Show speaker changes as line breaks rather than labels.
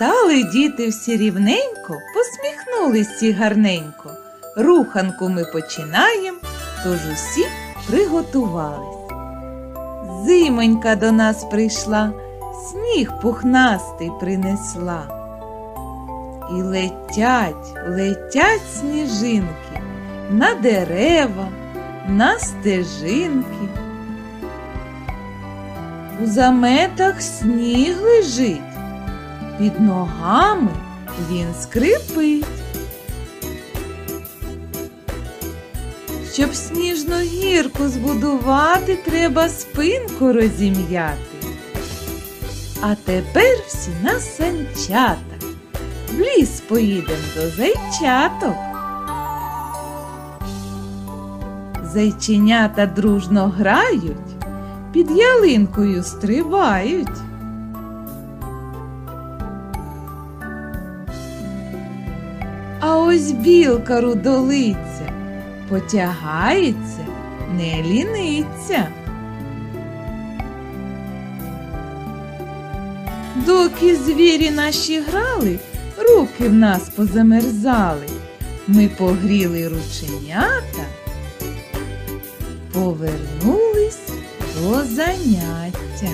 Стали діти всі рівненько, посміхнулись всі гарненько. Руханку ми починаємо, тож усі приготувались. Зимонька до нас прийшла, сніг пухнастий принесла. І летять, летять сніжинки на дерева, на стежинки. У заметах сніг лежить, під ногами він скрипить. Щоб сніжну гірку збудувати, треба спинку розім'яти. А тепер всі на санчата. В ліс поїдем до зайчаток. Зайченята дружно грають, під ялинкою стрибають. А ось білка рудолиця потягається, не ліниться. Доки звірі наші грали, руки в нас позамерзали. Ми погріли рученята, повернулись до заняття.